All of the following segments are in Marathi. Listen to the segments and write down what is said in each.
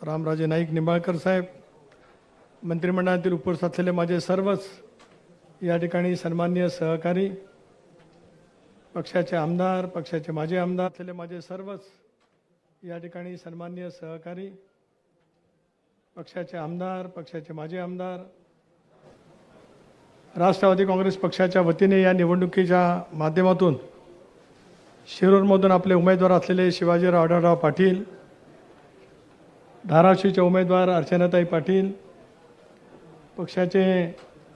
रामराजे नाईक निंबाळकर साहेब मंत्रिमंडळातील उपस्थित असलेले माझे सर्वच या ठिकाणी सन्माननीय सहकारी पक्षाचे आमदार पक्षाचे माजी आमदार असलेले माझे सर्वच या ठिकाणी सन्माननीय सहकारी पक्षाचे आमदार पक्षाचे माजी आमदार राष्ट्रवादी काँग्रेस पक्षाच्या वतीने या निवडणुकीच्या माध्यमातून शिरूरमधून आपले उमेदवार असलेले शिवाजीराव आढळराव पाटील धाराशिवचे उमेदवार अर्चनाताई पाटील पक्षाचे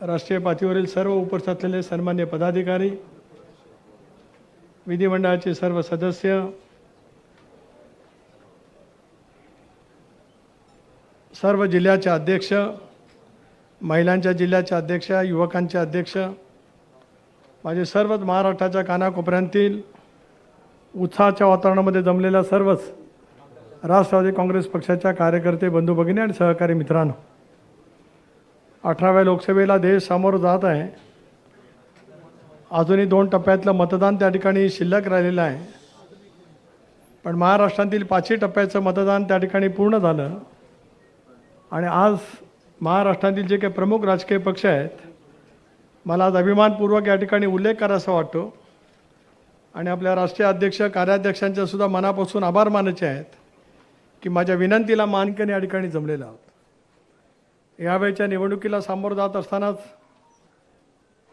राष्ट्रीय पातळीवरील सर्व उपस्थित असलेले सन्मान्य पदाधिकारी विधिमंडळाचे सर्व सदस्य सर्व जिल्ह्याचे अध्यक्ष महिलांच्या जिल्ह्याच्या अध्यक्ष युवकांचे अध्यक्ष माझे सर्वच महाराष्ट्राच्या कानाकोपऱ्यांतील उत्साहाच्या वातावरणामध्ये जमलेल्या सर्वच राष्ट्रवादी काँग्रेस पक्षाच्या कार्यकर्ते बंधू भगिनी आणि सहकारी मित्रांनो अठराव्या लोकसभेला देश सामोरं जात आहे. अजूनही दोन टप्प्यातलं मतदान त्या ठिकाणी शिल्लक राहिलेलं आहे. पण महाराष्ट्रातील पाचही टप्प्याचं मतदान त्या ठिकाणी पूर्ण झालं. आणि आज महाराष्ट्रातील जे काही प्रमुख राजकीय पक्ष आहेत मला आज अभिमानपूर्वक या ठिकाणी उल्लेख करायचा वाटतो. आणि आपल्या राष्ट्रीय अध्यक्ष कार्याध्यक्षांच्यासुद्धा मनापासून आभार मानायचे आहेत. की माझ्या विनंतीला मानकन या ठिकाणी जमलेलं आहोत. यावेळच्या निवडणुकीला सामोरं जात असतानाच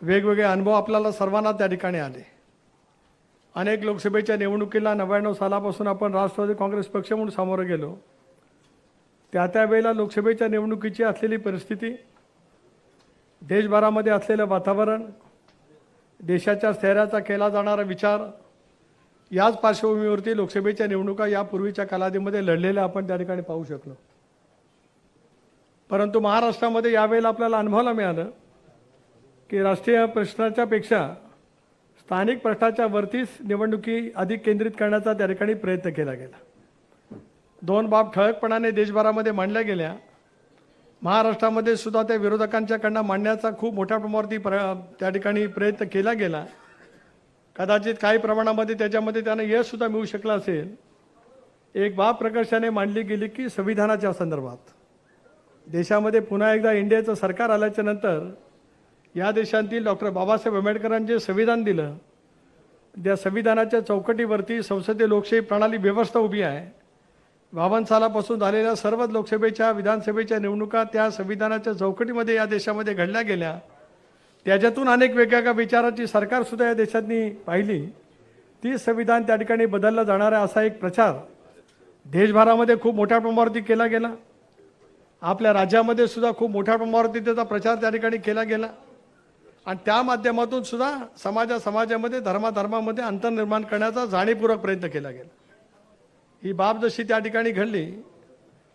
वेगवेगळे अनुभव आपल्याला सर्वांना त्या ठिकाणी आले. अनेक लोकसभेच्या निवडणुकीला नव्याण्णव सालापासून आपण राष्ट्रवादी काँग्रेस पक्ष म्हणून सामोरं गेलो. त्या त्या वेळेला लोकसभेच्या निवडणुकीची असलेली परिस्थिती देशभरामध्ये असलेलं वातावरण देशाच्या स्थैर्याचा केला जाणारा विचार याच पार्श्वभूमीवरती लोकसभेच्या निवडणुका यापूर्वीच्या कालावधीमध्ये लढलेल्या आपण त्या ठिकाणी पाहू शकलो. परंतु महाराष्ट्रामध्ये यावेळेला आपल्याला अनुभवायला मिळालं की राष्ट्रीय प्रश्नाच्यापेक्षा स्थानिक प्रश्नाच्या वरतीच निवडणुकी अधिक केंद्रित करण्याचा त्या ठिकाणी प्रयत्न केला गेला. दोन बाब ठळकपणाने देशभरामध्ये मांडल्या गेल्या. महाराष्ट्रामध्ये सुद्धा त्या विरोधकांच्याकडनं मांडण्याचा खूप मोठ्या प्रमाणावरती प्र त्या ठिकाणी प्रयत्न केला गेला. कदाचित काही प्रमाणामध्ये त्याच्यामध्ये त्यांना यशसुद्धा मिळू शकलं असेल. एक बाब प्रकर्षाने मांडली गेली की संविधानाच्या संदर्भात. देशामध्ये पुन्हा एकदा इंडियाचं सरकार आल्याच्यानंतर या देशांतील डॉक्टर बाबासाहेब आंबेडकरांनी जे संविधान दिलं त्या संविधानाच्या चौकटीवरती संसदीय लोकशाही प्रणाली व्यवस्था उभी आहे. बावन्न सालापासून झालेल्या सर्वच लोकसभेच्या विधानसभेच्या निवडणुका त्या संविधानाच्या चौकटीमध्ये या देशामध्ये घडल्या गेल्या. त्याच्यातून अनेक वेगवेगळ्या विचाराची सरकारसुद्धा या देशातनी पाहिली. ती संविधान त्या ठिकाणी बदललं जाणार आहे असा एक प्रचार देशभरामध्ये खूप मोठ्या प्रमाणावरती केला गेला. आपल्या राज्यामध्ये सुद्धा खूप मोठ्या प्रमाणावरती त्याचा प्रचार त्या ठिकाणी केला गेला. आणि त्या माध्यमातून सुद्धा समाजा समाजामध्ये धर्माधर्मामध्ये अंतर निर्माण करण्याचा जाणीवपूर्वक प्रयत्न केला गेला. ही बाब जशी त्या ठिकाणी घडली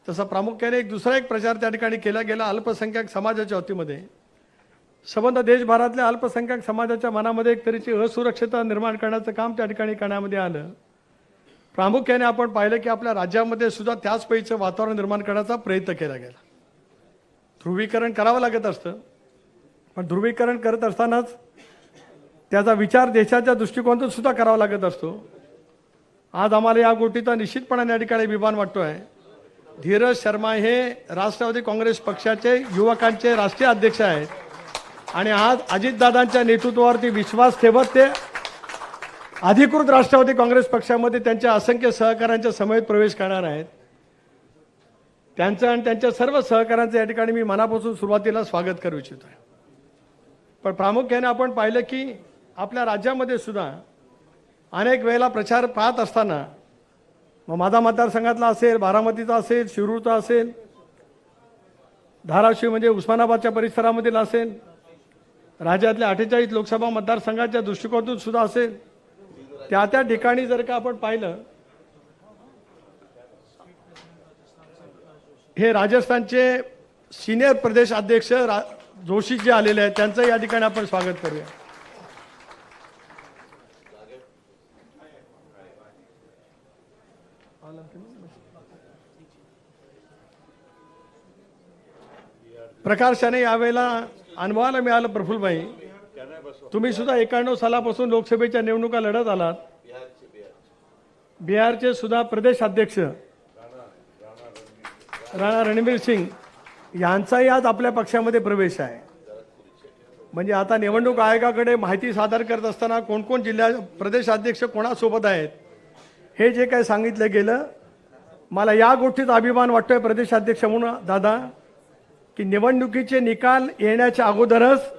तसा प्रामुख्याने एक दुसरा एक प्रचार त्या ठिकाणी केला गेला अल्पसंख्याक समाजाच्या वतीमध्ये. संबंध देशभरातल्या अल्पसंख्याक समाजाच्या मनामध्ये एक तऱ्हेची असुरक्षता निर्माण करण्याचं काम त्या ठिकाणी करण्यामध्ये आलं. प्रामुख्याने आपण पाहिलं की आपल्या राज्यामध्ये सुद्धा त्याच पैचं वातावरण निर्माण करण्याचा प्रयत्न केला गेला. ध्रुवीकरण करावं लागत असतं पण ध्रुवीकरण करत असतानाच त्याचा विचार देशाच्या दृष्टिकोनातून सुद्धा करावा लागत असतो. आज आम्हाला या गोष्टीचा निश्चितपणाने या ठिकाणी अभिमान वाटतो आहे धीरज शर्मा हे राष्ट्रवादी काँग्रेस पक्षाचे युवकांचे राष्ट्रीय अध्यक्ष आहेत. आणि आज अजितदादांच्या नेतृत्वावरती विश्वास ठेवत ते अधिकृत राष्ट्रवादी काँग्रेस पक्षामध्ये त्यांच्या असंख्य सहकाऱ्यांच्या समेत प्रवेश करणार आहेत. त्यांचं आणि त्यांच्या सर्व सहकाऱ्यांचं या ठिकाणी मी मनापासून सुरुवातीला स्वागत करू इच्छितो आहे पण प्रामुख्याने आपण पाहिलं की आपल्या राज्यामध्ये सुद्धा अनेक वेळेला प्रचार पाहत असताना मग माझा मतदारसंघातला असेल बारामतीचा असेल शिरूरचा असेल धाराशिव म्हणजे उस्मानाबादच्या परिसरामधील असेल राज्यातल्या अठ्ठेचाळीस लोकसभा मतदारसंघाच्या दृष्टिकोनातून सुद्धा असेल. त्या त्या ठिकाणी जर का आपण पाहिलं हे राजस्थानचे सिनियर प्रदेश अध्यक्ष रा जोशी जे आलेले आहेत त्यांचं या ठिकाणी आपण स्वागत करूया. प्रकाशाने यावेळेला अनुभवाला मिळालं प्रफुल्लभाई. तुम्ही सुद्धा एकाण्णव सालापासून लोकसभेच्या निवडणुका लढत आलात. बिहारचे सुद्धा प्रदेश अध्यक्ष राणा रणवीर सिंग यांचाही आज आपल्या पक्षामध्ये प्रवेश आहे. म्हणजे आता निवडणूक आयोगाकडे माहिती सादर करत असताना कोणकोण जिल्ह्या प्रदेश प्रदेशाध्यक्ष कोणासोबत आहेत हे जे काही सांगितलं गेलं मला या गोष्टीत अभिमान वाटतोय प्रदेशाध्यक्ष म्हणून. दादा की निवडणुकीचे निकाल येण्याच्या अगोदरच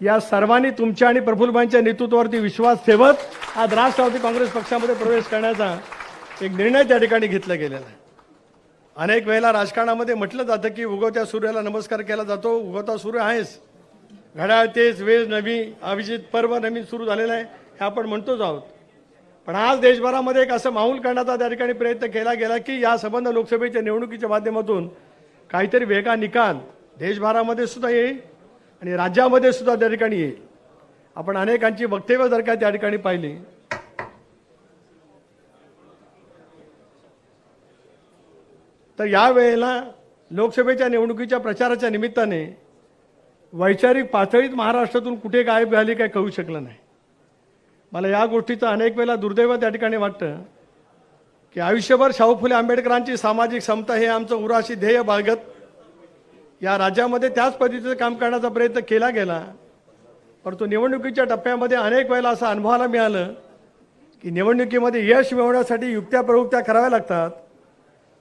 या सर्वांनी तुमच्या आणि प्रफुल्लबाईंच्या नेतृत्वावरती विश्वास ठेवत आज राष्ट्रवादी काँग्रेस पक्षामध्ये प्रवेश करण्याचा एक निर्णय त्या ठिकाणी घेतला गेलेला आहे. अनेक वेळेला राजकारणामध्ये म्हटलं जातं की उगवत्या सूर्याला नमस्कार केला जातो उगवता सूर्य आहेस घड्याळ तेच वेळ नवी अभिजित पर्व नवीन सुरू झालेलं आहे हे आपण म्हणतोच आहोत. पण आज देशभरामध्ये एक असं माहोल करण्याचा त्या ठिकाणी प्रयत्न केला गेला की या संबंध लोकसभेच्या निवडणुकीच्या माध्यमातून काहीतरी वेगळा निकाल देशभरामध्ये सुद्धा येईल आणि राज्यामध्ये सुद्धा त्या ठिकाणी येईल. आपण अनेकांची वक्तव्य जर का त्या ठिकाणी पाहिली तर यावेळेला लोकसभेच्या निवडणुकीच्या प्रचाराच्या निमित्ताने वैचारिक पातळीत महाराष्ट्रातून कुठे गायब झाली काय कळू शकलं नाही. मला या गोष्टीचं अनेक वेळेला दुर्दैव त्या ठिकाणी वाटतं की आयुष्यभर शाहू फुले आंबेडकरांची सामाजिक समता हे आमचं उराशी ध्येय बाळगत या राज्यामध्ये त्याच पद्धतीचं काम करण्याचा प्रयत्न केला गेला. परंतु निवडणुकीच्या टप्प्यामध्ये अनेक वेळेला असं अनुभवायला मिळालं की निवडणुकीमध्ये यश मिळवण्यासाठी युक्त्या प्रवृत्त्या कराव्या लागतात.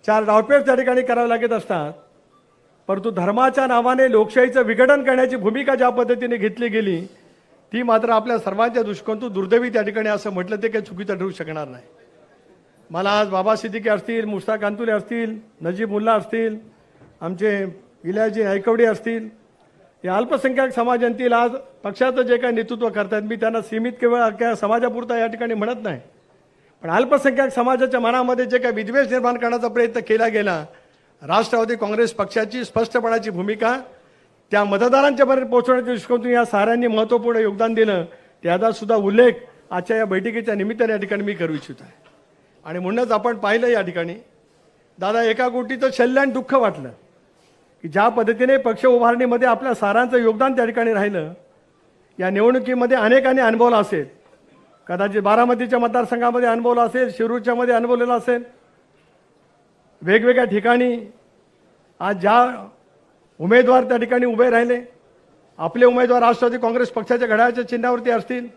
चार डावपेच त्या ठिकाणी करावे लागत असतात. परंतु धर्माच्या नावाने लोकशाहीचं विघटन करण्याची भूमिका ज्या पद्धतीने घेतली गेली ती मात्र आपल्या सर्वांच्या दृष्टिकोनातून दुर्दैवी त्या ठिकाणी असं म्हटलं ते काही चुकीचं ठरू शकणार नाही. मला आज बाबा सिद्दीकी असतील मुश्ताक अंतुले असतील नजीब मुल्ला असतील आमचे इलाजी ऐकवडे असतील या अल्पसंख्याक समाजांतील आज पक्षाचं जे काही नेतृत्व करतात मी त्यांना सीमित केवळ समाजापुरता या ठिकाणी म्हणत नाही. पण अल्पसंख्याक समाजाच्या मनामध्ये जे काही विद्वेष निर्माण करण्याचा प्रयत्न केला गेला राष्ट्रवादी काँग्रेस पक्षाची स्पष्टपणाची भूमिका त्या मतदारांच्या पर्यंत पोहोचवण्याच्या दृष्टिकोनातून या साऱ्यांनी महत्त्वपूर्ण योगदान दिलं त्याचा सुद्धा उल्लेख आजच्या या बैठकीच्या निमित्ताने या ठिकाणी मी करू इच्छित आहे. आणि म्हणूनच आपण पाहिलं या ठिकाणी दादा एका गोष्टीचं शल्य दुःख वाटलं. की ज्या पद्धतीने पक्ष उभारणीमध्ये आपल्या सारांचं योगदान त्या ठिकाणी राहिलं या निवडणुकीमध्ये अनेकांनी अनुभवलं असेल. कदाचित बारामतीच्या मतदारसंघामध्ये अनुभवलं असेल शिरूरच्यामध्ये अनुभवलेलं असेल. वेगवेगळ्या ठिकाणी आज ज्या उमेदवार त्या ठिकाणी उभे राहिले आपले उमेदवार राष्ट्रवादी काँग्रेस पक्षाच्या घड्याळाच्या चिन्हावरती असतील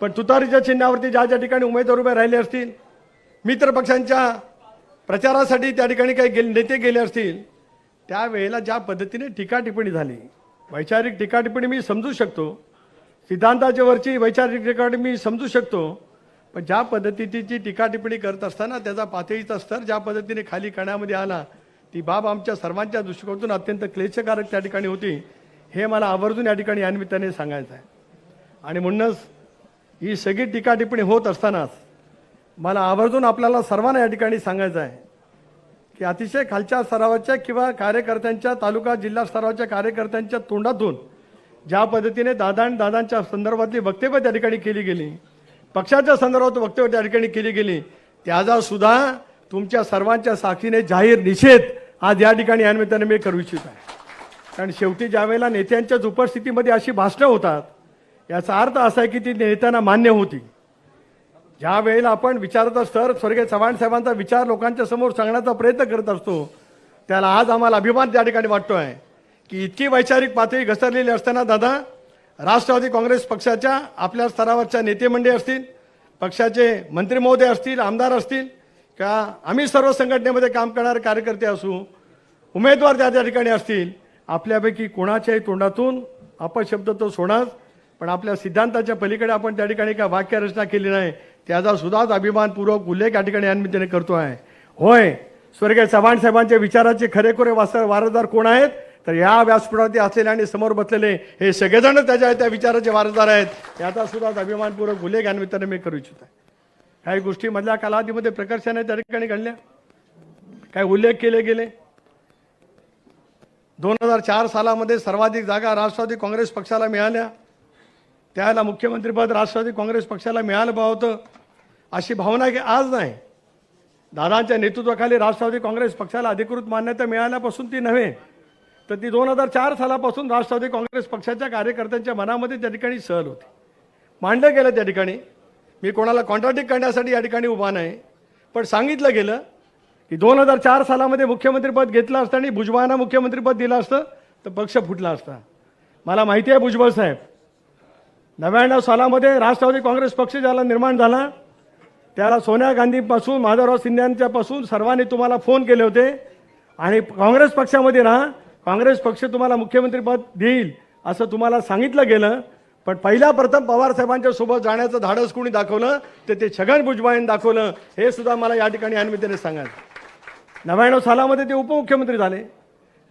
पण तुतारीच्या चिन्हावरती ज्या ज्या ठिकाणी उमेदवार उभे राहिले असतील मित्र पक्षांच्या प्रचारासाठी त्या ठिकाणी काही गेले नेते गेले असतील त्यावेळेला ज्या पद्धतीने टीका टिप्पणी झाली वैचारिक टीका टिप्पणी मी समजू शकतो सिद्धांताच्या वरची वैचारिक टीका मी समजू शकतो पण ज्या पद्धतीची टीका टिप्पणी करत असताना त्याचा पातळीचा स्तर ज्या पद्धतीने खाली करण्यामध्ये आला ती बाब आमच्या सर्वांच्या दृष्टिकोनातून अत्यंत क्लेशकारक त्या ठिकाणी होती हे मला आवर्जून या ठिकाणी यानिमित्ताने सांगायचं आहे. आणि म्हणूनच ही सगळी टीका टिप्पणी होत असतानाच मला आवर्जून आपल्याला सर्वांना या ठिकाणी सांगायचं आहे की अतिशय खालच्या स्तरावरच्या किंवा कार्यकर्त्यांच्या तालुका जिल्हा स्तरावरच्या कार्यकर्त्यांच्या तोंडातून ज्या पद्धतीने दादा आणि दादांच्या संदर्भातली वक्तव्य त्या ठिकाणी केली गेली पक्षाच्या संदर्भात वक्तव्य त्या ठिकाणी केली गेली त्याचा सुद्धा तुमच्या सर्वांच्या साक्षीने जाहीर निषेध आज या ठिकाणी या निमित्ताने मी करू इच्छित आहे. कारण शेवटी ज्या वेळेला नेत्यांच्याच उपस्थितीमध्ये अशी भाषणं होतात याचा अर्थ असा आहे की ती नेत्यांना मान्य होती. ज्या वेळेला आपण विचारत स्तर स्वर्गीय चव्हाण साहेबांचा विचार लोकांच्या समोर सांगण्याचा प्रयत्न करत असतो त्याला आज आम्हाला अभिमान त्या ठिकाणी वाटतो आहे की इतकी वैचारिक पातळी घसरलेली असताना दादा राष्ट्रवादी काँग्रेस पक्षाच्या आपल्या स्तरावरच्या नेतेमंडळी असतील पक्षाचे मंत्री महोदय असतील आमदार असतील का आम्ही सर्व संघटनेमध्ये काम करणारे कार्यकर्ते असू उमेदवार त्या त्या ठिकाणी असतील आपल्यापैकी कोणाच्याही तोंडातून अपशब्द तो सोडाच पण आपल्या सिद्धांताच्या पलीकडे आपण त्या ठिकाणी काय वाक्यरचना केली नाही त्याचा सुद्धाच अभिमानपूर्वक उल्लेख या ठिकाणी यानिमित्ताने करतो आहे. होय स्वर्गीय चव्हाण साहेबांच्या विचाराचे खरेखुरे वासर वारसदार कोण आहेत? तर या व्यासपीठावरती असलेले आणि समोर बसलेले हे सगळेजण त्याच्या त्या विचाराचे वारसदार आहेत. याचा सुद्धा अभिमानपूर्वक उल्लेख यानिमित्ताने मी करू इच्छित. आहे काही गोष्टी मधल्या कालावधीमध्ये प्रकर्षाने त्या ठिकाणी घडल्या. काही उल्लेख केले गेले. दोन हजार चार सालामध्ये सर्वाधिक जागा राष्ट्रवादी काँग्रेस पक्षाला मिळाल्या. त्याला मुख्यमंत्रीपद राष्ट्रवादी काँग्रेस पक्षाला मिळालं होतं. अशी भावना की आज नाही. दादांच्या नेतृत्वाखाली राष्ट्रवादी काँग्रेस पक्षाला अधिकृत मान्यता मिळाल्यापासून ती नव्हे तर ती दोन हजार चार सालापासून राष्ट्रवादी काँग्रेस पक्षाच्या कार्यकर्त्यांच्या मनामध्ये त्या ठिकाणी सहल होती. मांडलं गेलं त्या ठिकाणी. मी कोणाला कॉन्ट्राडिक्ट करण्यासाठी या ठिकाणी उभा नाही. पण सांगितलं गेलं की दोन हजार चार सालामध्ये मुख्यमंत्रीपद घेतलं आणि भुजबळांना मुख्यमंत्रीपद दिलं असतं तर पक्ष फुटला असता. मला माहिती आहे भुजबळ साहेब नव्याण्णव सालामध्ये राष्ट्रवादी काँग्रेस पक्ष ज्याला निर्माण झाला त्याला सोनिया गांधीपासून माधवराव सिंध्यांच्यापासून सर्वांनी तुम्हाला फोन केले होते. आणि काँग्रेस पक्षामध्ये ना काँग्रेस पक्ष तुम्हाला मुख्यमंत्रीपद देईल असं तुम्हाला सांगितलं गेलं. पण पहिल्या प्रथम पवार साहेबांच्या सोबत जाण्याचं धाडस कोणी दाखवलं? तर ते छगन भुजबळांनी दाखवलं. हे सुद्धा मला या ठिकाणी अनिमितीने सांगायचं. नव्याण्णव सालामध्ये ते उपमुख्यमंत्री झाले.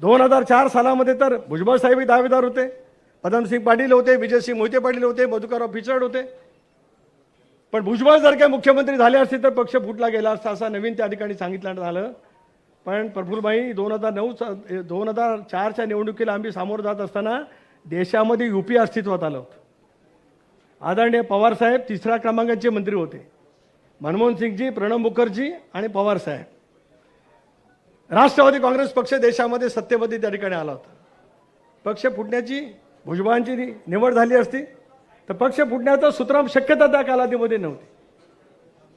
दोन हजार चार सालामध्ये तर भुजबळ साहेबही दावेदार होते. पदमसिंग पाटील होते विजयसिंग मोहिते पाटील होते मधुकरराव पिचड होते. पण भुजबळ जर काही मुख्यमंत्री झाले असते तर पक्ष फुटला गेला असता असं नवीन त्या ठिकाणी सांगितलं झालं. पण प्रफुल्लभाई दोन हजार नऊ दोन हजार चारच्या निवडणुकीला आम्ही सामोरं जात असताना देशामध्ये युपी अस्तित्वात आलं होतं. आदरणीय पवारसाहेब तिसऱ्या क्रमांकाचे मंत्री होते. मनमोहन सिंगजी प्रणब मुखर्जी आणि पवारसाहेब राष्ट्रवादी काँग्रेस पक्ष देशामध्ये सत्तेमध्ये त्या ठिकाणी आला होता. पक्ष फुटण्याची भुजबळांची निवड झाली असती. तर पक्ष फुटण्याचं सुतराम शक्यता त्या कालावधीमध्ये नव्हती.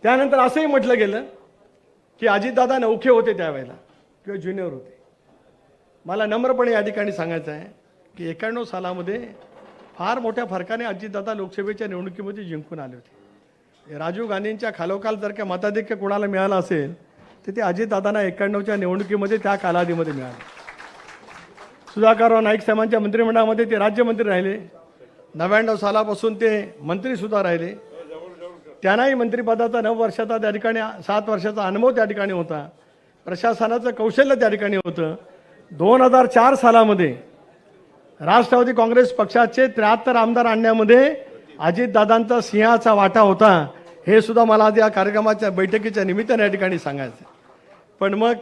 त्यानंतर असंही म्हटलं गेलं की अजितदादा नौखे होते त्यावेळेला किंवा ज्युनियर होते. मला नम्रपणे या ठिकाणी सांगायचं आहे की एक्याण्णव सालामध्ये फार मोठ्या फरकाने अजितदादा लोकसभेच्या निवडणुकीमध्ये जिंकून आले होते. राजीव गांधींच्या खालोखाल जर का मताधिक्य कोणाला मिळालं असेल तर ते अजितदादांना एक्याण्णवच्या निवडणुकीमध्ये त्या कालावधीमध्ये मिळालं. सुधाकरराव नाईक साहेबांच्या मंत्रिमंडळामध्ये ते राज्यमंत्री राहिले. नव्याण्णव सालापासून ते मंत्रीसुद्धा राहिले. त्यांनाही मंत्रिपदाचा नऊ वर्षाचा त्या ठिकाणी सात वर्षाचा अनुभव त्या ठिकाणी होता. प्रशासनाचं कौशल्य त्या ठिकाणी होतं. दोन हजार चार सालामध्ये राष्ट्रवादी काँग्रेस पक्षाचे त्र्याहत्तर आमदार आणण्यामध्ये अजितदादांचा सिंहाचा वाटा होता. हे सुद्धा मला आज या कार्यक्रमाच्या बैठकीच्या निमित्ताने या ठिकाणी सांगायचं पण मग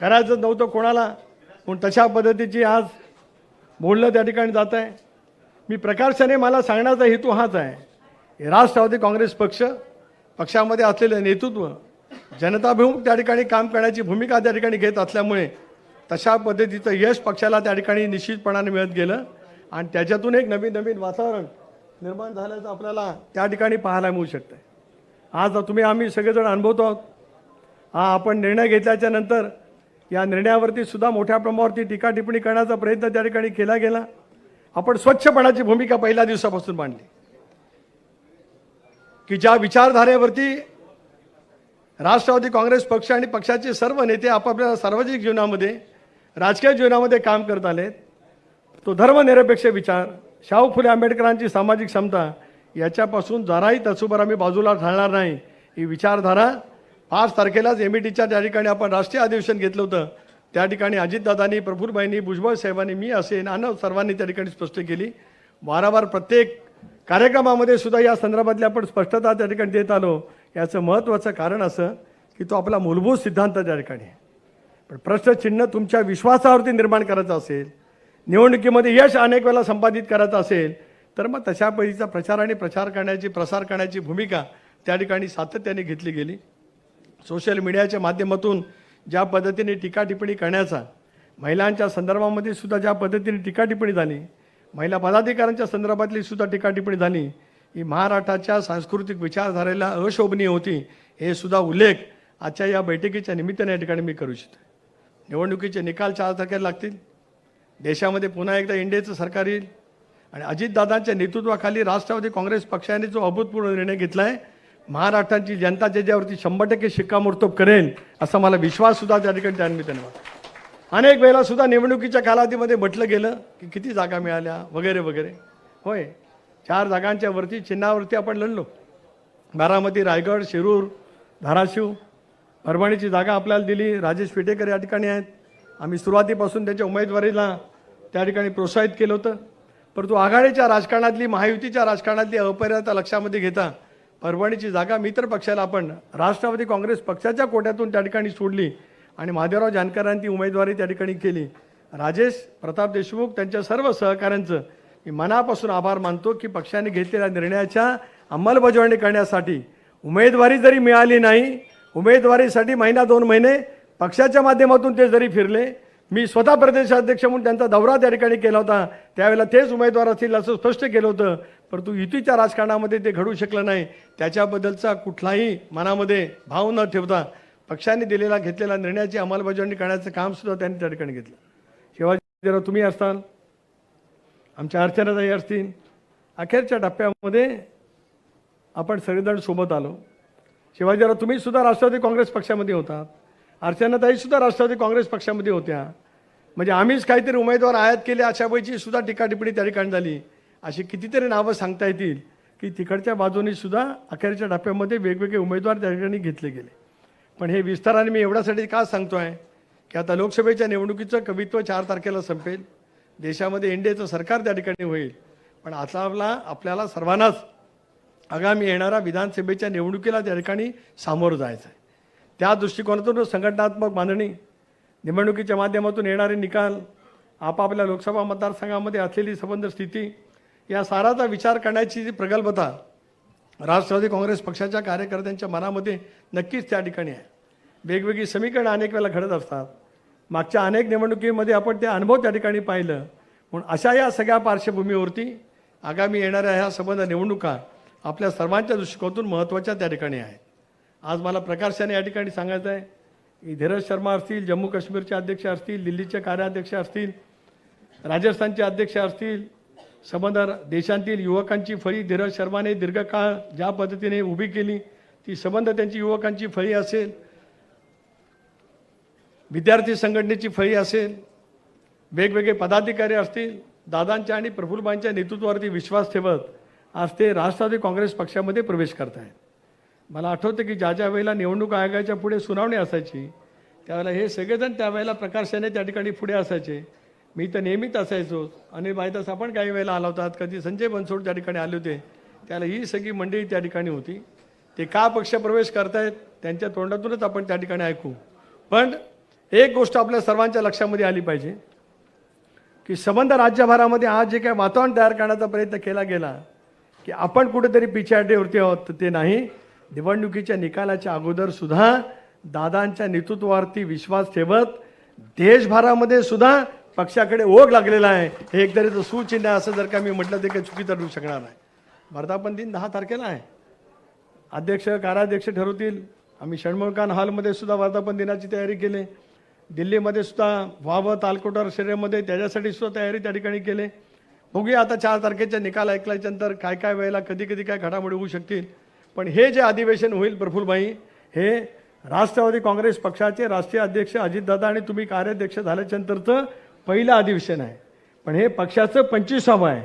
करायचं नव्हतं कोणाला? पण तशा पद्धतीची आज बोलणं त्या ठिकाणी जात आहे मी प्रकाशाने मला सांगण्याचा हेतू हाच आहे. राष्ट्रवादी काँग्रेस पक्ष पक्षामध्ये असलेलं नेतृत्व जनताभिमुख त्या ठिकाणी काम करण्याची भूमिका त्या ठिकाणी घेत असल्यामुळे तशा पद्धतीचं यश पक्षाला त्या ठिकाणी निश्चितपणाने मिळत गेलं आणि त्याच्यातून एक नवीन नवीन वातावरण निर्माण झाल्याचं आपल्याला त्या ठिकाणी पाहायला मिळू शकतं आज तुम्ही आम्ही सगळेजण अनुभवतो आहोत. हा आपण निर्णय घेतल्याच्या नंतर या निर्णयावरती सुद्धा मोठ्या प्रमाणावरती टीका टिप्पणी करण्याचा प्रयत्न त्या ठिकाणी केला गेला. आपण स्वच्छपणाची भूमिका पहिल्या दिवसापासून मांडली. की ज्या विचारधारेवरती राष्ट्रवादी काँग्रेस पक्ष आणि पक्षाचे सर्व नेते आपापल्या सार्वजनिक जीवनामध्ये राजकीय जीवनामध्ये काम करत आलेत तो धर्मनिरपेक्ष विचार शाहू फुले आंबेडकरांची सामाजिक क्षमता याच्यापासून जराही तसुबर आम्ही बाजूला ठरणार नाही ही विचारधारा पाच तारखेलाच एम ई टीच्या त्या ठिकाणी आपण राष्ट्रीय अधिवेशन घेतलं होतं. त्या ठिकाणी अजितदादांनी प्रफुलबाईंनी भुजबळ साहेबांनी मी असेन आणि सर्वांनी त्या ठिकाणी स्पष्ट केली. वारंवार प्रत्येक कार्यक्रमामध्ये सुद्धा या संदर्भातली आपण स्पष्टता त्या ठिकाणी देत आलो. याचं महत्त्वाचं कारण असं की तो आपला मूलभूत सिद्धांत त्या ठिकाणी आहे. पण प्रश्नचिन्ह तुमच्या विश्वासावरती निर्माण करायचं असेल निवडणुकीमध्ये यश अनेक वेळा संपादित करायचं असेल तर मग तशा पद्धतीचा प्रचार आणि प्रचार करण्याची प्रसार करण्याची भूमिका त्या ठिकाणी सातत्याने घेतली गेली. सोशल मीडियाच्या माध्यमातून ज्या पद्धतीने टीका टिप्पणी करण्याचा महिलांच्या संदर्भामध्ये सुद्धा ज्या पद्धतीने टीका टिप्पणी झाली महिला पदाधिकाऱ्यांच्या संदर्भातली सुद्धा टीका टिप्पणी झाली ही महाराष्ट्राच्या सांस्कृतिक विचारधारेला अशोभनीय होती हे सुद्धा उल्लेख आजच्या या बैठकीच्या निमित्ताने या ठिकाणी मी करू इच्छितो. निवडणुकीचे निकाल चार तारखेला लागतील. देशामध्ये पुन्हा एकदा इंडियाचं सरकार येईल. आणि अजितदादांच्या नेतृत्वाखाली राष्ट्रवादी काँग्रेस पक्षाने जो अभूतपूर्व निर्णय घेतला आहे महाराष्ट्राची जनता ज्याच्यावरती शंभर टक्के शिक्कामोर्तब करेल असा मला विश्वास सुद्धा त्या ठिकाणी त्या निमित्ताने वाटतो अनेक वेळेला सुद्धा निवडणुकीच्या कालावधीमध्ये म्हटलं गेलं की किती जागा मिळाल्या वगैरे वगैरे. होय चार जागांच्या वरती चिन्हावरती आपण लढलो. बारामती रायगड शिरूर धाराशिव परभणीची जागा आपल्याला दिली. राजेश पेटेकर या ठिकाणी आहेत. आम्ही सुरुवातीपासून त्यांच्या उमेदवारीला त्या ठिकाणी प्रोत्साहित केलं होतं. परंतु आघाडीच्या राजकारणातली महायुतीच्या राजकारणातली अपरिणता लक्षामध्ये घेता परभणीची जागा मित्र पक्षाला आपण राष्ट्रवादी काँग्रेस पक्षाच्या कोट्यातून त्या ठिकाणी सोडली आणि महादेवराव जानकरांनी ती उमेदवारी त्या ठिकाणी केली. राजेश प्रताप देशमुख त्यांच्या सर्व सहकाऱ्यांचं मी मनापासून आभार मानतो की पक्षाने घेतलेल्या निर्णयाच्या अंमलबजावणी करण्यासाठी उमेदवारी जरी मिळाली नाही उमेदवारीसाठी महिना दोन महिने पक्षाच्या माध्यमातून ते जरी फिरले मी स्वतः प्रदेशाध्यक्ष म्हणून त्यांचा दौरा त्या ठिकाणी केला होता. त्यावेळेला तेच उमेदवार असतील असं स्पष्ट केलं होतं. परंतु युतीच्या राजकारणामध्ये ते घडू शकलं नाही. त्याच्याबद्दलचा कुठलाही मनामध्ये भाव न ठेवता पक्षाने दिलेला घेतलेला निर्णयाची अंमलबजावणी करण्याचं काम सुद्धा त्यांनी त्या ठिकाणी घेतलं. शिवाजीराव तुम्ही असताल. आमच्या अर्चनाताई असतील. अखेरच्या टप्प्यामध्ये आपण सगळेजण सोबत आलो. शिवाजीराव तुम्ही सुद्धा राष्ट्रवादी काँग्रेस पक्षामध्ये होतात अर्चनाताईसुद्धा राष्ट्रवादी काँग्रेस पक्षामध्ये होत्या. म्हणजे आम्हीच काहीतरी उमेदवार आयात केले अशापैकी सुद्धा टीका टिप्पणी त्या ठिकाणी झाली. अशी कितीतरी नावं सांगता येतील की तिकडच्या बाजूने सुद्धा अखेरच्या टप्प्यामध्ये वेगवेगळे उमेदवार त्या ठिकाणी घेतले गेले. पण हे विस्ताराने मी एवढ्यासाठी का सांगतो आहे की आता लोकसभेच्या निवडणुकीचं कवित्व चार तारखेला संपेल. देशामध्ये एनडीएचं सरकार त्या ठिकाणी होईल. पण आता आपला आपल्याला सर्वांनाच आगामी येणाऱ्या विधानसभेच्या निवडणुकीला त्या ठिकाणी सामोरं जायचं आहे. त्या दृष्टिकोनातून संघटनात्मक बांधणी निवडणुकीच्या माध्यमातून येणारे निकाल आपापल्या लोकसभा मतदारसंघामध्ये असलेली संबंध स्थिती या साराचा विचार करण्याची जी प्रगल्भता राष्ट्रवादी काँग्रेस पक्षाच्या कार्यकर्त्यांच्या मनामध्ये नक्कीच त्या ठिकाणी आहे. वेगवेगळी समीकरणं अनेक वेळेला घडत असतात. मागच्या अनेक निवडणुकीमध्ये आपण ते अनुभव त्या ठिकाणी पाहिलं. म्हणून अशा या सगळ्या पार्श्वभूमीवरती आगामी येणाऱ्या ह्या संबंध निवडणुका आपल्या सर्वांच्या दृष्टिकोनातून महत्त्वाच्या त्या ठिकाणी आहेत. आज मला प्रकाशाने या ठिकाणी सांगायचं आहे धीरज शर्मा असतील जम्मू काश्मीरचे अध्यक्ष असतील दिल्लीचे कार्याध्यक्ष असतील राजस्थानचे अध्यक्ष असतील संबंध देशांतील युवकांची फळी धीरज शर्माने दीर्घकाळ ज्या पद्धतीने उभी केली ती संबंध त्यांची युवकांची फळी असेल विद्यार्थी संघटनेची फळी असेल वेगवेगळे पदाधिकारी असतील दादांच्या आणि प्रफुल्लबाईंच्या नेतृत्वावरती विश्वास ठेवत आज ते राष्ट्रवादी काँग्रेस पक्षामध्ये प्रवेश करत आहेत मला आठवतं की ज्या ज्या वेळेला निवडणूक आयोगाच्या पुढे सुनावणी असायची त्यावेळेला हे सगळेजण त्यावेळेला प्रकाशाने त्या ठिकाणी पुढे असायचे. मी तर नेहमीच असायचो. आणि माहीतच आपण काही वेळेला आला होतात कधी संजय बनसोड त्या ठिकाणी आले होते त्याला ही सगळी मंडळी त्या ठिकाणी होती. ते का पक्षप्रवेश करतायत त्यांच्या तोंडातूनच आपण त्या ठिकाणी ऐकू. पण एक गोष्ट आपल्या सर्वांच्या लक्षामध्ये आली पाहिजे की संबंध राज्यभरामध्ये आज जे काही वातावरण तयार करण्याचा प्रयत्न केला गेला की आपण कुठेतरी पिछाडीवरती आहोत ते नाही. निवडणुकीच्या निकालाच्या अगोदर सुद्धा दादांच्या नेतृत्वावरती विश्वास ठेवत देशभरामध्ये सुद्धा पक्षाकडे ओघ लागलेला आहे. हे एक तऱ्हेचं सुचिन्ह आहे असं जर का मी म्हटलं ते काही चुकीचं ठरू शकणार नाही. वर्धापन दिन दहा तारखेला आहे. अध्यक्ष कार्याध्यक्ष ठरवतील. आम्ही षण्मुखान हॉलमध्ये सुद्धा वर्धापन दिनाची तयारी केली. दिल्लीमध्ये सुद्धा व्हावं तालकोटर शरीरमध्ये त्याच्यासाठी सुद्धा तयारी त्या ठिकाणी केले. बघूया आता चार तारखेच्या निकाल ऐकल्याच्यानंतर काय काय वेळेला कधी कधी काय घडामोडी होऊ शकतील. पण हे जे अधिवेशन होईल प्रफुलभाई हे राष्ट्रवादी काँग्रेस पक्षाचे राष्ट्रीय अध्यक्ष अजितदादा आणि तुम्ही कार्याध्यक्ष झाल्याच्यानंतरचं पहिलं अधिवेशन आहे. पण हे पक्षाचं पंचवीसावं आहे.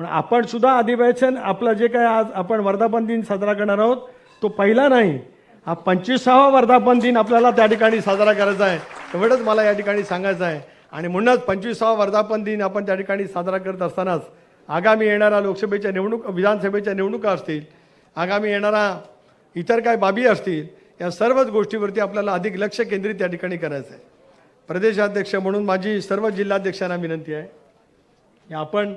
पण आपण सुद्धा अधिवेशन आपलं जे काय आज आपण वर्धापन दिन साजरा करणार आहोत तो पहिला नाही. हा पंचवीसावा वर्धापन दिन आपल्याला त्या ठिकाणी साजरा करायचा आहे. एवढंच मला या ठिकाणी सांगायचं आहे. आणि म्हणूनच पंचवीसावा वर्धापन दिन आपण त्या ठिकाणी साजरा करत असतानाच आगामी येणाऱ्या लोकसभेच्या निवडणूक विधानसभेच्या निवडणुका असतील आगामी येणारा इतर काय बाबी असतील या सर्वच गोष्टीवरती आपल्याला अधिक लक्ष केंद्रित त्या ठिकाणी करायचं आहे. प्रदेशाध्यक्ष म्हणून माझी सर्व जिल्हाध्यक्षांना विनंती आहे. की आपण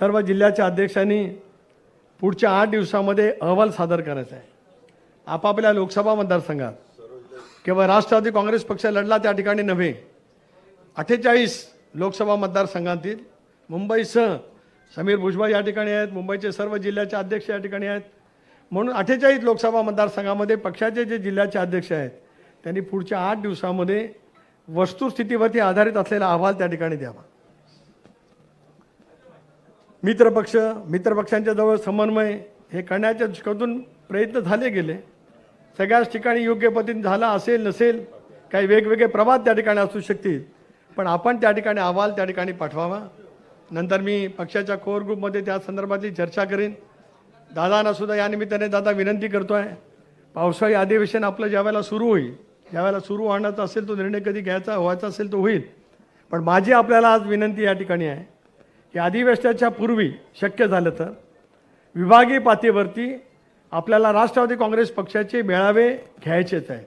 सर्व जिल्ह्याच्या अध्यक्षांनी पुढच्या आठ दिवसामध्ये अहवाल सादर करायचा आहे. आपापल्या लोकसभा मतदारसंघात केवळ राष्ट्रवादी काँग्रेस पक्ष लढला त्या ठिकाणी नव्हे. अठ्ठेचाळीस लोकसभा मतदारसंघातील मुंबईसह समीर भुजबळ या ठिकाणी आहेत मुंबईचे सर्व जिल्ह्याचे अध्यक्ष या ठिकाणी आहेत. म्हणून अठ्ठेचाळीस लोकसभा मतदारसंघामध्ये पक्षाचे जे जिल्ह्याचे अध्यक्ष आहेत त्यांनी पुढच्या आठ दिवसामध्ये वस्तुस्थितीवरती आधारित असलेला अहवाल त्या ठिकाणी द्यावा. मित्रपक्ष मित्रपक्षांच्या जवळ समन्वय हे करण्याच्या दृष्टीतून प्रयत्न झाले गेले. सगळ्याच ठिकाणी योग्य पद्धतीने झाला असेल नसेल काही वेगवेगळे प्रवाद त्या ठिकाणी असू शकतील पण आपण त्या ठिकाणी अहवाल त्या ठिकाणी पाठवावा. नंतर मी पक्षाच्या कोर ग्रुपमध्ये त्या संदर्भातली चर्चा करेन. दादांना सुद्धा या निमित्ताने दादा विनंती करतो आहे पावसाळी अधिवेशन आपलं ज्या वेळेला सुरू होईल ज्यावेळेला सुरू होण्याचा असेल तो निर्णय कधी घ्यायचा व्हायचा असेल तो होईल. पण माझी आपल्याला आज विनंती या ठिकाणी आहे की अधिवेशनाच्या पूर्वी शक्य झालं तर विभागीय पातळीवरती आपल्याला राष्ट्रवादी काँग्रेस पक्षाचे मेळावे घ्यायचेच आहेत.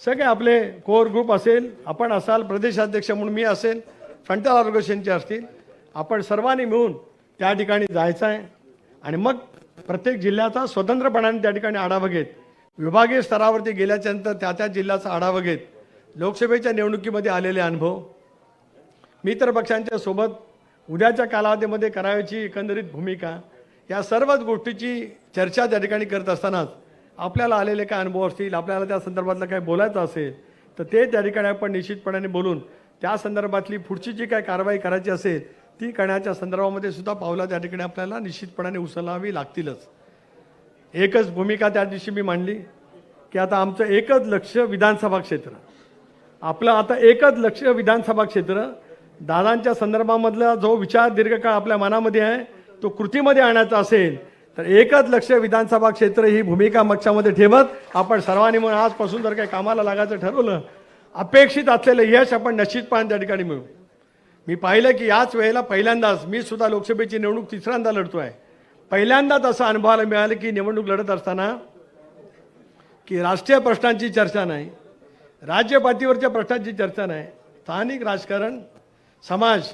सगळे आपले कोर ग्रुप असेल आपण असाल प्रदेशाध्यक्ष म्हणून मी असेल फ्रंटल ऑर्गनायझेशनचे असतील आपण सर्वांनी मिळून त्या ठिकाणी जायचं आहे. आणि मग प्रत्येक जिल्ह्याचा स्वतंत्रपणाने त्या ठिकाणी आढावा घेत विभागीय स्तरावरती गेल्याच्यानंतर त्या त्या जिल्ह्याचा आढावा घेत लोकसभेच्या निवडणुकीमध्ये आलेले अनुभव मित्र पक्षांच्या सोबत उद्याच्या कालावधीमध्ये करावयाची एकंदरीत भूमिका या सर्वच गोष्टीची चर्चा त्या ठिकाणी करत असतानाच आपल्याला आलेले काय अनुभव असतील आपल्याला त्या संदर्भातलं काय बोलायचं असेल तर ते त्या ठिकाणी आपण निश्चितपणाने बोलून त्या संदर्भातली पुढची जी काय कारवाई करायची असेल ती करण्याच्या संदर्भामध्ये सुद्धा पावलं त्या ठिकाणी आपल्याला निश्चितपणाने उचलावी लागतीलच. एकच भूमिका त्या दिवशी मी मांडली की आता आमचं एकच लक्ष विधानसभा क्षेत्र. आपलं आता एकच लक्ष विधानसभा क्षेत्र दादांच्या संदर्भामधला जो विचार दीर्घकाळ आपल्या मनामध्ये आहे तो कृतीमध्ये आणायचा असेल तर एकच लक्ष विधानसभा क्षेत्र ही भूमिका मक्षामध्ये ठेवत आपण सर्वांनी म्हणून आजपासून जर काही कामाला लागायचं ठरवलं अपेक्षित असलेलं यश आपण निश्चितपणे त्या ठिकाणी मिळू मी पाहिलं की याच वेळेला पहिल्यांदाच मी सुद्धा लोकसभेची निवडणूक तिसऱ्यांदा लढतो आहे पहिल्यांदाच असं अनुभवाला मिळालं की निवडणूक लढत असताना की राष्ट्रीय प्रश्नांची चर्चा नाही राज्य पातळीवरच्या प्रश्नांची चर्चा नाही स्थानिक राजकारण समाज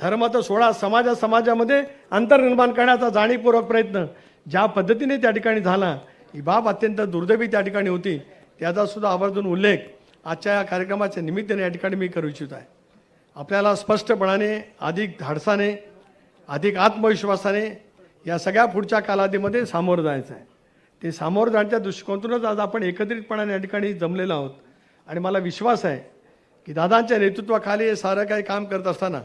धर्माचा सोळा समाजा समाजामध्ये अंतर निर्माण करण्याचा जाणीवपूर्वक प्रयत्न ज्या पद्धतीने त्या ठिकाणी झाला ही बाब अत्यंत दुर्दैवी त्या ठिकाणी होती. त्याचा सुद्धा आवर्जून उल्लेख आजच्या या कार्यक्रमाच्या निमित्ताने या ठिकाणी मी करू इच्छित आहे. आपल्याला स्पष्टपणाने अधिक धाडसाने अधिक आत्मविश्वासाने या सगळ्या पुढच्या कालावधीमध्ये सामोरं जायचं आहे. ते सामोरं जाण्याच्या दृष्टिकोनातूनच आज आपण एकत्रितपणाने या ठिकाणी जमलेलो आहोत. आणि मला विश्वास आहे की दादांच्या नेतृत्वाखाली हे सारं काही काम करत असताना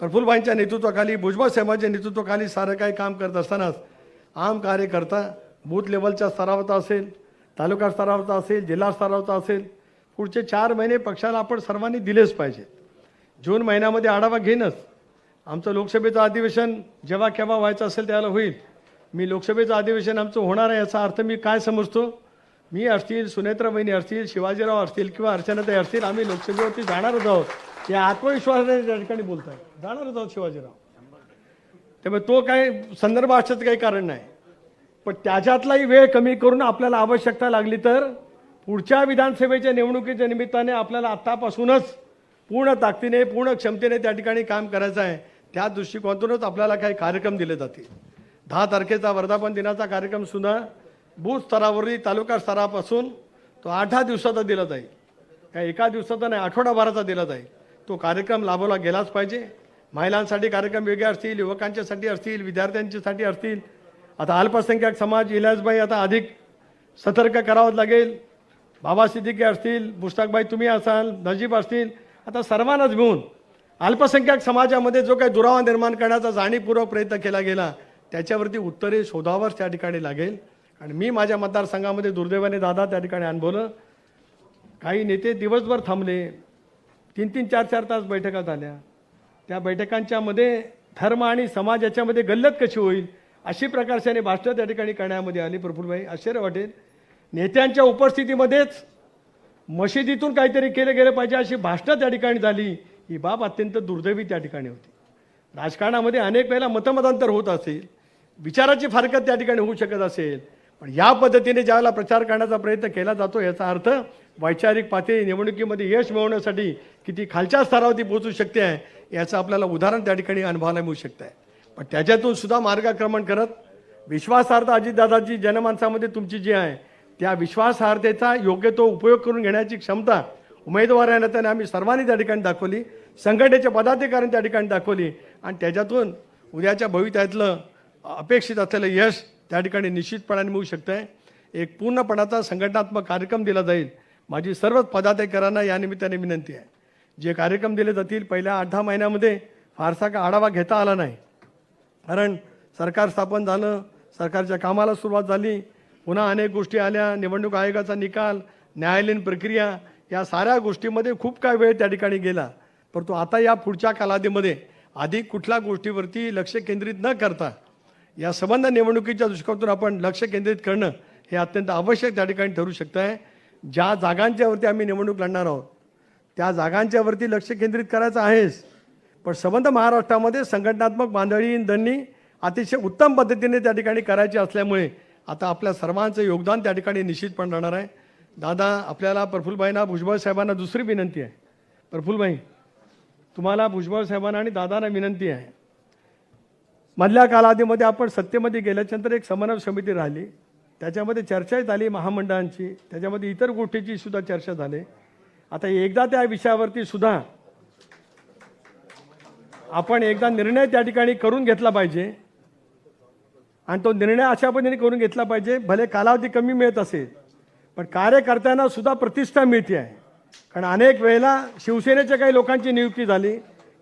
प्रफुल्लभाईंच्या नेतृत्वाखाली भुजबळ साहेबांच्या नेतृत्वाखाली सारं काही काम करत असतानाच आम कार्यकर्ता बूथ लेवलच्या स्तरावरचा असेल तालुका स्तरावरचा असेल जिल्हा स्तरावरचा असेल पुढचे चार महिने पक्षाला आपण सर्वांनी दिलेच पाहिजेत. जून महिन्यामध्ये आढावा घेईनच आमचं लोकसभेचं अधिवेशन जेव्हा केव्हा व्हायचं असेल त्याला होईल. मी लोकसभेचं अधिवेशन आमचं होणार आहे याचा अर्थ मी काय समजतो? मी असतील सुनेत्रा वहिनी असतील शिवाजीराव असतील किंवा अर्चनाताई असतील आम्ही लोकसभेवरती जाणारच आहोत. या आत्मविश्वासाने त्या ठिकाणी बोलत आहे जाणारच आहोत शिवाजीराव. त्यामुळे तो काय संदर्भ असण्याचं काही कारण नाही. पण त्याच्यातलाही वेळ कमी करून आपल्याला आवश्यकता लागली तर पुढच्या विधानसभेच्या निवडणुकीच्या निमित्ताने आपल्याला आत्तापासूनच पूर्ण ताकदीने पूर्ण क्षमतेने त्या ठिकाणी काम करायचं आहे. त्या दृष्टिकोनातूनच आपल्याला काही कार्यक्रम दिले जातील. दहा तारखेचा वर्धापन दिनाचा कार्यक्रम सुद्धा बूथ स्तरावरील तालुका स्तरापासून तो आठ दहा दिवसाचा दिला जाईल. काय एका दिवसाचा नाही आठवडाभराचा दिला जाईल. तो कार्यक्रम लाभवला गेलाच पाहिजे. महिलांसाठी कार्यक्रम वेगळे असतील युवकांच्यासाठी असतील विद्यार्थ्यांच्यासाठी असतील. आता अल्पसंख्याक समाज इलाजबाई आता अधिक सतर्क करावं लागेल. बाबा सिद्दीकी असतील मुश्ताकबाई तुम्ही असाल नजीब असतील. आता सर्वांनाच घेऊन अल्पसंख्याक समाजामध्ये जो काही दुरावा निर्माण करण्याचा जाणीवपूर्वक प्रयत्न केला गेला त्याच्यावरती उत्तरे शोधावर त्या ठिकाणी लागेल. आणि मी माझ्या मतदारसंघामध्ये दुर्दैवाने दादा त्या ठिकाणी अनुभवलं काही नेते दिवसभर थांबले. तीन तीन चार चार तास बैठका झाल्या. त्या बैठकांच्यामध्ये धर्म आणि समाज याच्यामध्ये गल्लत कशी होईल अशी प्रकारच्याने भाषणं त्या ठिकाणी करण्यामध्ये आली प्रफुल्लभाई. आश्चर्य वाटेल. नेत्यांच्या उपस्थितीमध्येच मशिदीतून काहीतरी केलं गेलं पाहिजे अशी भाषणं त्या ठिकाणी झाली. ही बाब अत्यंत दुर्दैवी त्या ठिकाणी होती. राजकारणामध्ये अनेक वेळेला मतमतांतर होत असेल विचाराची फारकत त्या ठिकाणी होऊ शकत असेल पण या पद्धतीने ज्यावेळेला प्रचार करण्याचा प्रयत्न केला जातो याचा अर्थ वैचारिक पातळी निवडणुकीमध्ये यश मिळवण्यासाठी किती खालच्या स्तरावरती पोहोचू शकते आहे याचं आपल्याला उदाहरण त्या ठिकाणी अनुभवायला मिळू शकतं आहे. पण त्याच्यातून सुद्धा मार्गक्रमण करत विश्वासार्हता अजितदादाची जनमानसामध्ये तुमची जी आहे त्या विश्वासार्हतेचा योग्य तो उपयोग करून घेण्याची क्षमता उमेदवारांना त्याने आम्ही सर्वांनी त्या ठिकाणी दाखवली संघटनेचे पदाधिकाऱ्यांनी त्या ठिकाणी दाखवली आणि त्याच्यातून उद्याच्या भवितव्यातलं अपेक्षित असलेलं यश त्या ठिकाणी निश्चितपणाने मिळू शकतं आहे एक पूर्णपणाचा संघटनात्मक कार्यक्रम दिला जाईल. माझी सर्वच पदाधिकाऱ्यांना या निमित्ताने विनंती आहे. जे कार्यक्रम दिले जातील पहिल्या आठ दहा महिन्यामध्ये फारसा का आढावा घेता आला नाही. कारण सरकार स्थापन झालं सरकारच्या कामाला सुरुवात झाली. पुन्हा अनेक गोष्टी आल्या. निवडणूक आयोगाचा निकाल न्यायालयीन प्रक्रिया या साऱ्या गोष्टीमध्ये खूप काय वेळ त्या ठिकाणी गेला. परंतु आता या पुढच्या कालावधीमध्ये अधिक कुठल्या गोष्टीवरती लक्ष केंद्रित न करता या संबंध निवडणुकीच्या दृष्टिकोनातून आपण लक्ष केंद्रित करणं हे अत्यंत आवश्यक त्या ठिकाणी ठरू शकतं आहे. ज्या जागांच्यावरती आम्ही निवडणूक लढणार आहोत त्या जागांच्यावरती लक्ष केंद्रित करायचं आहेच. पण संबंध महाराष्ट्रामध्ये संघटनात्मक बांधणी दंडी अतिशय उत्तम पद्धतीने त्या ठिकाणी करायची असल्यामुळे आता आपल्या सर्वांचं योगदान त्या ठिकाणी निश्चितपणे राहणार आहे. दादा आपल्याला प्रफुलबाईंना भुजबळ साहेबांना दुसरी विनंती आहे. प्रफुलबाई तुम्हाला भुजबळ साहेबांना आणि दादांना विनंती आहे. मधल्या कालावधीमध्ये आपण सत्तेमध्ये गेल्याच्यानंतर एक समन्वय समिती राहिली. त्याच्यामध्ये चर्चाही झाली महामंडळांची. त्याच्यामध्ये इतर गोष्टीची सुद्धा चर्चा झाली. आता एकदा त्या विषयावरती सुद्धा आपण एकदा निर्णय त्या ठिकाणी करून घेतला पाहिजे. आणि तो निर्णय अशा पद्धतीने करून घेतला पाहिजे भले कालावधी कमी मिळत असेल पण कार्यकर्त्यांना सुद्धा प्रतिष्ठा मिळते आहे. कारण अनेक वेळेला शिवसेनेच्या काही लोकांची नियुक्ती झाली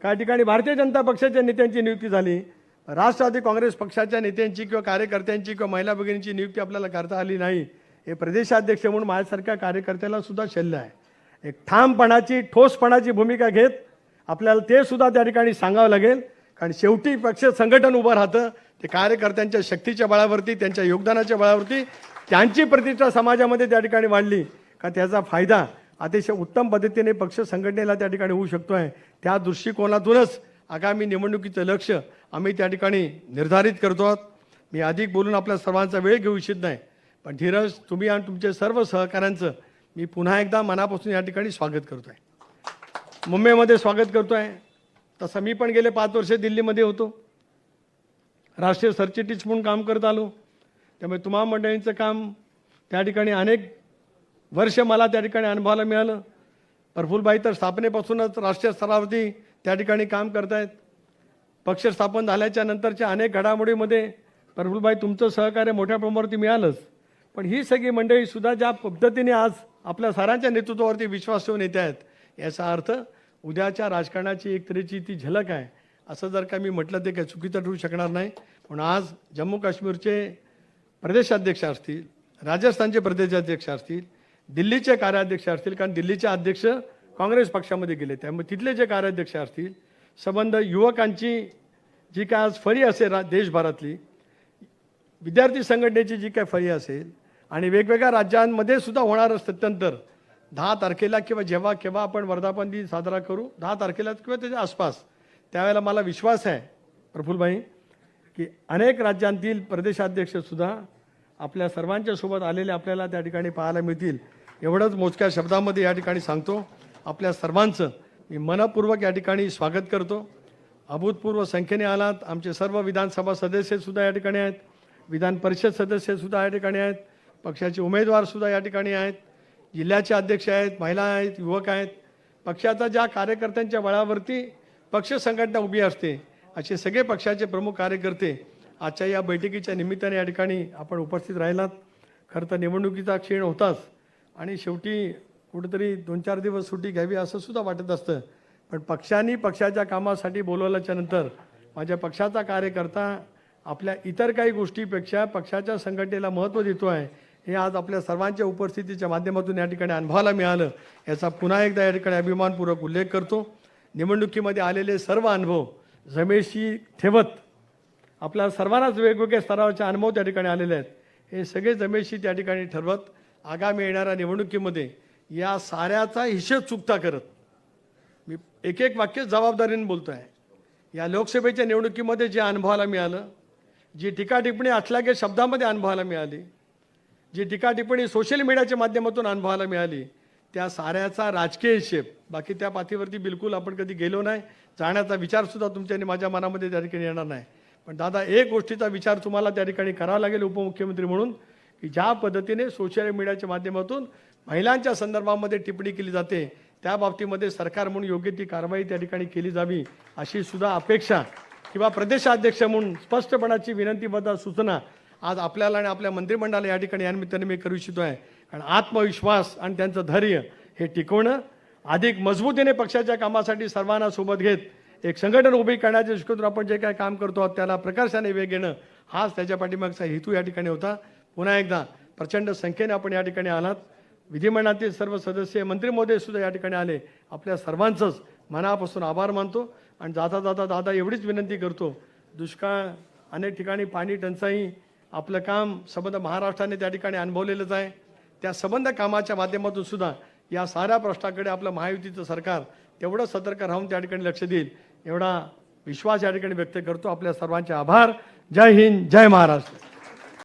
काही ठिकाणी भारतीय जनता पक्षाच्या नेत्यांची नियुक्ती झाली राष्ट्रवादी काँग्रेस पक्षाच्या नेत्यांची किंवा कार्यकर्त्यांची किंवा महिला भगिनींची नियुक्ती आपल्याला करता आली नाही. हे प्रदेशाध्यक्ष म्हणून माझ्यासारख्या कार्यकर्त्याला सुद्धा शल्य आहे. एक ठामपणाची ठोसपणाची भूमिका घेत आपल्याला ते सुद्धा त्या ठिकाणी सांगावं लागेल. कारण शेवटी पक्ष संघटन उभं राहतं ते कार्यकर्त्यांच्या शक्तीच्या बळावरती त्यांच्या योगदानाच्या बळावरती त्यांची प्रतिष्ठा समाजामध्ये त्या ठिकाणी वाढली. का त्याचा फायदा अतिशय उत्तम पद्धतीने पक्ष संघटनेला त्या ठिकाणी होऊ शकतो आहे त्या दृष्टिकोनातूनच आगामी निवडणुकीचं लक्ष आम्ही त्या ठिकाणी निर्धारित करतो आहोत. मी अधिक बोलून आपल्या सर्वांचा वेळ घेऊ इच्छित नाही. पण धीरज तुम्ही आणि तुमचे सर्व सहकाऱ्यांचं मी पुन्हा एकदा मनापासून या ठिकाणी स्वागत करतो आहे मुंबईमध्ये स्वागत करतो आहे तसं मी पण गेले पाच वर्ष दिल्लीमध्ये होतो. राष्ट्रीय सरचिटणीस म्हणून काम करत आलो. त्यामुळे तुम्हा मंडळींचं काम त्या ठिकाणी अनेक वर्ष मला त्या ठिकाणी अनुभवायला मिळालं. प्रफुल्लबाई तर स्थापनेपासूनच राष्ट्रीय स्तरावरती त्या ठिकाणी काम करतायत. पक्ष स्थापन झाल्याच्या नंतरच्या अनेक घडामोडीमध्ये प्रफुल्लबाई तुमचं सहकार्य मोठ्या प्रमाणावरती मिळालंच. पण ही सगळी मंडळी सुद्धा ज्या पद्धतीने आज आपल्या सारांच्या नेतृत्वावरती विश्वास ठेवून येत आहेत याचा अर्थ उद्याच्या राजकारणाची एक तऱ्हेची ती झलक आहे. असं जर का मी म्हटलं ते काही चुकीचं ठरू शकणार नाही. पण आज जम्मू काश्मीरचे प्रदेशाध्यक्ष असतील राजस्थानचे प्रदेशाध्यक्ष असतील दिल्लीचे कार्याध्यक्ष असतील कारण दिल्लीचे अध्यक्ष काँग्रेस पक्षामध्ये गेले त्यामुळे तिथले जे कार्याध्यक्ष असतील संबंध युवकांची जी काय आज फरी असेल रा देशभरातली विद्यार्थी संघटनेची जी काय फरी असेल आणि वेगवेगळ्या राज्यांमध्ये सुद्धा होणारं सत्यंतर दहा तारखेला किंवा जेव्हा केव्हा आपण वर्धापन दिन साजरा करू दहा तारखेला किंवा त्याच्या आसपास त्यावेळेला मला विश्वास आहे प्रफुल्लभाई की अनेक राज्यांतील प्रदेशाध्यक्षसुद्धा आपल्या सर्वांच्या सोबत आलेले आपल्याला त्या ठिकाणी पाहायला मिळतील. एवढंच मोजक्या शब्दामध्ये या ठिकाणी सांगतो. आपल्या सर्वांचं मी मनपूर्वक या ठिकाणी स्वागत करतो. अभूतपूर्व संख्येने आलात. आमचे सर्व विधानसभा सदस्यसुद्धा या ठिकाणी आहेत. विधान परिषद सदस्यसुद्धा या ठिकाणी आहेत. पक्षाचे उमेदवारसुद्धा या ठिकाणी आहेत. जिल्ह्याचे अध्यक्ष आहेत महिला आहेत युवक आहेत. पक्षाचा ज्या कार्यकर्त्यांच्या बळावरती पक्ष संघटना उभी असते असे सगळे पक्षाचे प्रमुख कार्यकर्ते आजच्या या बैठकीच्या निमित्ताने या ठिकाणी आपण उपस्थित राहिलात. खरं तर निवडणुकीचा क्षीण होताच आणि शेवटी कुठेतरी दोन चार दिवस सुट्टी घ्यावी असं सुद्धा वाटत असतं. पण पक्षांनी पक्षाच्या कामासाठी बोलवल्याच्या नंतर माझ्या पक्षाचा कार्यकर्ता आपल्या इतर काही गोष्टीपेक्षा पक्षाच्या संघटनेला महत्त्व देतो आहे हे आज आपल्या सर्वांच्या उपस्थितीच्या माध्यमातून या ठिकाणी अनुभवायला मिळालं. याचा पुन्हा एकदा या ठिकाणी अभिमानपूर्वक उल्लेख करतो. निवडणुकीमध्ये आलेले सर्व अनुभव जमेशी ठेवत. आपल्या सर्वांनाच वेगवेगळ्या स्तरावरचे अनुभव त्या ठिकाणी आलेले आहेत. हे सगळे जमेशी त्या ठिकाणी ठरवत आगामी येणाऱ्या निवडणुकीमध्ये या साऱ्याचा हिशेब चुकता करत. मी एक एक वाक्य जबाबदारीने बोलतो आहे या लोकसभेच्या निवडणुकीमध्ये जे अनुभवाला मिळालं जी टीका टिप्पणी असल्यागे शब्दामध्ये अनुभवाला मिळाली जी टीका टिप्पणी सोशल मीडियाच्या माध्यमातून अनुभवाला मिळाली त्या साऱ्याचा राजकीय हिशेब. बाकी त्या पाथीवरती बिलकुल आपण कधी गेलो नाही. जाण्याचा विचारसुद्धा तुमच्याने माझ्या मनामध्ये त्या ठिकाणी येणार नाही. पण दादा एक गोष्टीचा विचार तुम्हाला त्या ठिकाणी करावा लागेल उपमुख्यमंत्री म्हणून की ज्या पद्धतीने सोशल मीडियाच्या माध्यमातून महिलांच्या संदर्भामध्ये टिप्पणी केली जाते त्या बाबतीमध्ये सरकार म्हणून योग्य ती कारवाई त्या ठिकाणी केली जावी अशी सुद्धा अपेक्षा. किंवा प्रदेशाध्यक्ष म्हणून स्पष्टपणाची विनंतीबद्ध सूचना आज आपल्याला आणि आपल्या मंत्रिमंडळाला या ठिकाणी यानिमित्ताने मी करू इच्छितो आहे. कारण आत्मविश्वास आणि त्यांचं धैर्य हे टिकवणं अधिक मजबूतीने पक्षाच्या कामासाठी सर्वांना सोबत घेत एक संघटन उभी करण्याच्या दृष्टीतून आपण जे काय काम करतो आहोत त्याला प्रकर्षाने वेग येणं हाच त्याच्या पाठीमागचा हेतू या ठिकाणी होता. पुन्हा एकदा प्रचंड संख्येने आपण या ठिकाणी आलात. विधिमंडळातील सर्व सदस्य मंत्री महोदय सुद्धा या ठिकाणी आले. आपल्या सर्वांचंच मनापासून आभार मानतो आणि जाता जाता दादा एवढीच विनंती करतो दुष्काळ अनेक ठिकाणी पाणी टंचाई आपलं काम संबंध महाराष्ट्राने त्या ठिकाणी अनुभवलेलंच आहे. त्या संबंध कामाच्या माध्यमातून सुद्धा या साऱ्या प्रश्नाकडे आपलं महायुतीचं सरकार तेवढं सतर्क राहून त्या ठिकाणी लक्ष देईल. एवढा विश्वास या ठिकाणी व्यक्त करतो. आपल्या सर्वांचे आभार. जय हिंद जय महाराष्ट्र.